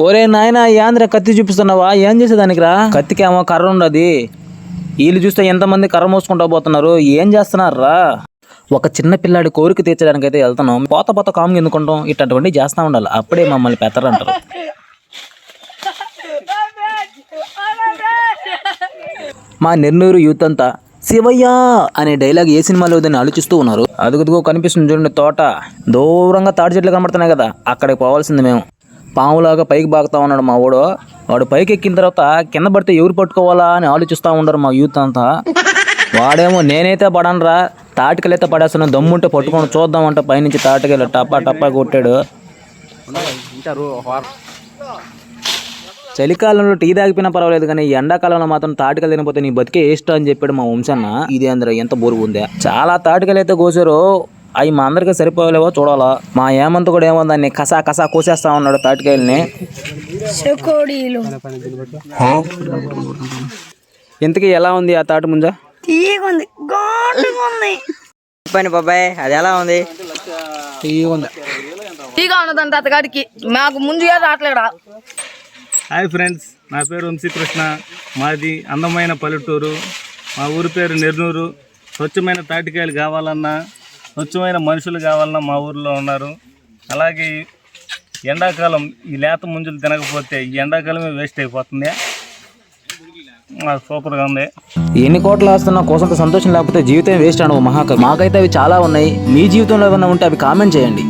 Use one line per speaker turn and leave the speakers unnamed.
ఓరే నాయన యాంద్ర కత్తి చూపిస్తున్నావా? ఏం చేసేదానికి రా కత్తికేమో కర్ర ఉండదు. వీళ్ళు చూస్తే ఎంతమంది కర్ర మోసుకుంటా పోతున్నారు? ఏం చేస్తున్నారా ఒక చిన్న పిల్లాడి కోరిక తీర్చడానికి అయితే వెళ్తున్నాం. పోత పోత కాము ఎందుకుంటాం? ఇట్లాంటివన్నీ చేస్తా ఉండాలి. అప్పుడే మమ్మల్ని పెత్తరంటారు. మా నెన్నూరు యూత్ అంతా శివయ్య అనే డైలాగ్ ఏ సినిమాలో దాన్ని ఆలోచిస్తూ ఉన్నారు. అదుగుదుగో కనిపిస్తుంది చూడండి తోట. దూరంగా తాడి చెట్లు కనబడుతున్నాయి కదా అక్కడికి పోవాల్సింది మేము. పాములాగా పైకి బాగుతా ఉన్నాడు మా వాడు. వాడు పైకి ఎక్కిన తర్వాత కింద పడితే ఎవరు పట్టుకోవాలా అని ఆలోచిస్తూ ఉండరు మా యూత్ అంతా. వాడేమో నేనైతే పడనరా తాటికలైతే పడేస్తున్నాను దమ్ముంటే పట్టుకొని చూద్దామంటే పైనుంచి తాటికలు టప్పా టప్పా కొట్టాడు. చలికాలంలో టీ తాగిపోయినా పర్వాలేదు కానీ ఈ ఎండాకాలంలో మాత్రం తాటికలు తినపోతే నీ బతికే ఇష్టం అని చెప్పాడు మా వంశన్న. ఇది అందరూ ఎంత బోరుగా ఉందే. చాలా తాటికలు అయితే కోసారు. అవి మా అందరికీ సరిపోలేవో చూడాలా. మా ఏమంత కూడా ఏమో దాన్ని కసా కసా కోసేస్తా ఉన్నాడు తాటికాయల్ని.
చెకోడీలు.
ఇంతకీ ఎలా ఉంది ఆ తాటి ముంజ?
పని బాబాయ్ అది ఎలా ఉంది?
తీగా ఉన్నదంట అతగాడికి మాకు ముందుగా రావట్లేడా
హాయ్ ఫ్రెండ్స్ నా పేరు వంశీకృష్ణ. మాది అందమైన పల్లెటూరు. మా ఊరి పేరు నెర్నూరు స్వచ్ఛమైన తాటికాయలు కావాలన్నా స్వచ్ఛమైన మనుషులు కావాలన్నా మా ఊరిలో ఉన్నారు. అలాగే ఎండాకాలం ఈ లేత ముంజులు తినకపోతే ఈ ఎండాకాలమే వేస్ట్ అయిపోతుంది. సూపర్గా ఉంది.
ఎన్ని కోట్లు వేస్తున్నా కోసంత సంతోషం లేకపోతే జీవితం వేస్ట్ అనవు మహాకవి. మాకైతే అవి చాలా ఉన్నాయి. మీ జీవితంలో ఏమైనా ఉంటే అవి కామెంట్ చేయండి.